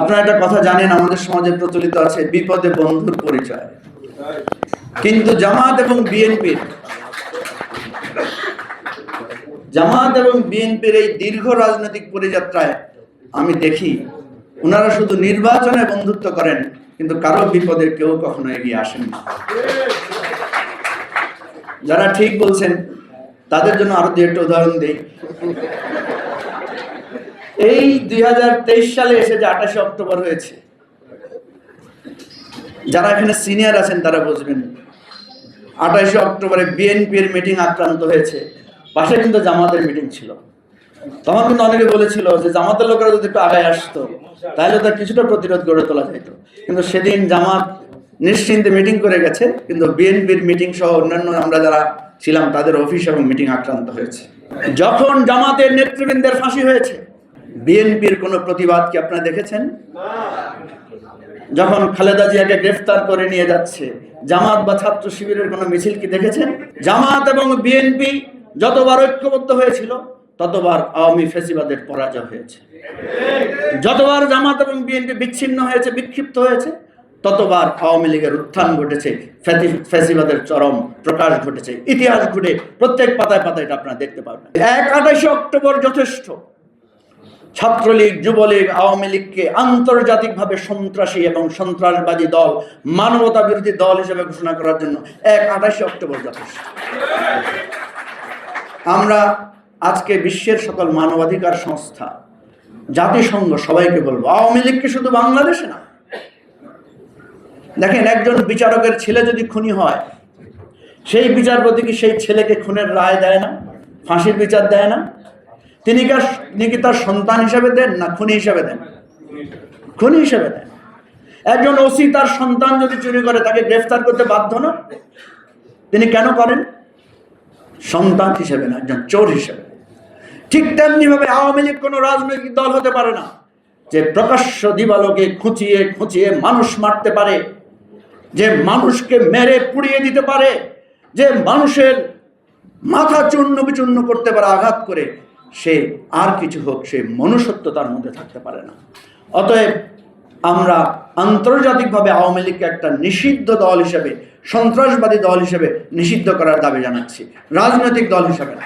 আপনারা একটা কথা জানেন, আমাদের সমাজে প্রচলিত আছে বিপদে বন্ধুর পরিচয়। কিন্তু জামাত এবং বিএনপির জামাত এবং বিএনপির এই দীর্ঘ রাজনৈতিক পরিযাত্রায় আমি দেখি ওনারা শুধু নির্বাচনে বন্ধুত্ব করেন, কিন্তু কারও বিপদে কেউ কখনো এগিয়ে আসেন। যারা ঠিক বলছেন, তাদের জন্য আরও দু একটা উদাহরণ দিই। এই দুই হাজার তেইশ সালে এসে যে আঠাশে অক্টোবর হয়েছে, যারা এখানে সিনিয়র আছেন তারা বুঝবেন, আঠাশে অক্টোবরে বিএনপির মিটিং আক্রান্ত হয়েছে, পাশে কিন্তু জামাতের মিটিং ছিল। তখন কিন্তু অনেকে বলেছিল যে জামাতের লোকেরা যদি একটু আগায় আসতো, তাহলে তার কিছুটা প্রতিরোধ গড়ে তোলা যেত। কিন্তু সেদিন জামাত নিশ্চিন্তে মিটিং করে গেছে, কিন্তু বিএনপির মিটিং সহ অন্যান্য আমরা যারা ছিলাম, তাদের অফিস এবং মিটিং আক্রান্ত হয়েছে। যখন জামাতের নেতৃবৃন্দের ফাঁসি হয়েছে বিএনপির কোনো প্রতিবাদ কি আপনারা দেখেছেন? যখন খালেদা জিয়াকে গ্রেফতার করে নিয়ে যাচ্ছে, জামাত বা ছাত্র শিবিরের কোনো মিছিল কি দেখেছেন? জামাত এবং বিএনপি যতবার ঐক্যবদ্ধ হয়েছিল, ততবার আওয়ামী ফেসিবাদের পরাজয় হয়েছে। যতবার জামাত এবং বিএনপি বিচ্ছিন্ন হয়েছে, বিক্ষিপ্ত হয়েছে, ততবার আওয়ামী লীগের উত্থান ঘটেছে ফ্যাসিবাদের চরম প্রকাশ ঘটেছে। ইতিহাস ঘটে প্রত্যেক পাতায় পাতায় এটা আপনারা দেখতে পাবেন। এক আঠাশে অক্টোবর যথেষ্ট। ছাত্রলীগ, যুবলীগ, আওয়ামী লীগকে আন্তর্জাতিকভাবে সন্ত্রাসী এবং সন্ত্রাসবাদী দল মানবতা বিরোধী দল হিসেবে ঘোষণা করার জন্য এক আঠাশে অক্টোবর যথেষ্ট। আমরা আজকে বিশ্বের সকল মানবাধিকার সংস্থা, জাতিসংঘ সবাইকে বলব, আওয়ামী লীগকে শুধু বাংলাদেশে না? দেখেন, একজন বিচারকের ছেলে যদি খুনি হয়, সেই বিচারপতি কি সেই ছেলেকে খুনের রায় দেয় না? ফাঁসির বিচার দেয় না? তিনি কি তার সন্তান হিসাবে দেন না খুনি হিসাবে দেন? খুনি হিসাবে দেন। একজন ওসি তার সন্তান যদি চুরি করে, তাকে গ্রেফতার করতে বাধ্য না? তিনি কেন করেন? সন্তান হিসেবে না, একজন চোর হিসেবে। ঠিক তেমনি ভাবে আওয়ামী লীগ কোনো রাজনৈতিক দল হতে পারে না যে প্রকাশ্য দিবালোকে খুঁচিয়ে খুঁচিয়ে মানুষ মারতে পারে, যে মানুষকে মেরে পুড়িয়ে দিতে পারে, যে মানুষের মাথা চূর্ণ বিচূর্ণ করতে পারে, আঘাত করে। সে আর কিছু হোক, সে মনুষ্যত্ব তার মধ্যে থাকতে পারে না। অতএব আমরা আন্তর্জাতিকভাবে আওয়ামী লীগকে একটা নিষিদ্ধ দল হিসেবে, সন্ত্রাসবাদী দল হিসেবে নিষিদ্ধ করার দাবি জানাচ্ছি। রাজনৈতিক দল হিসেবে না।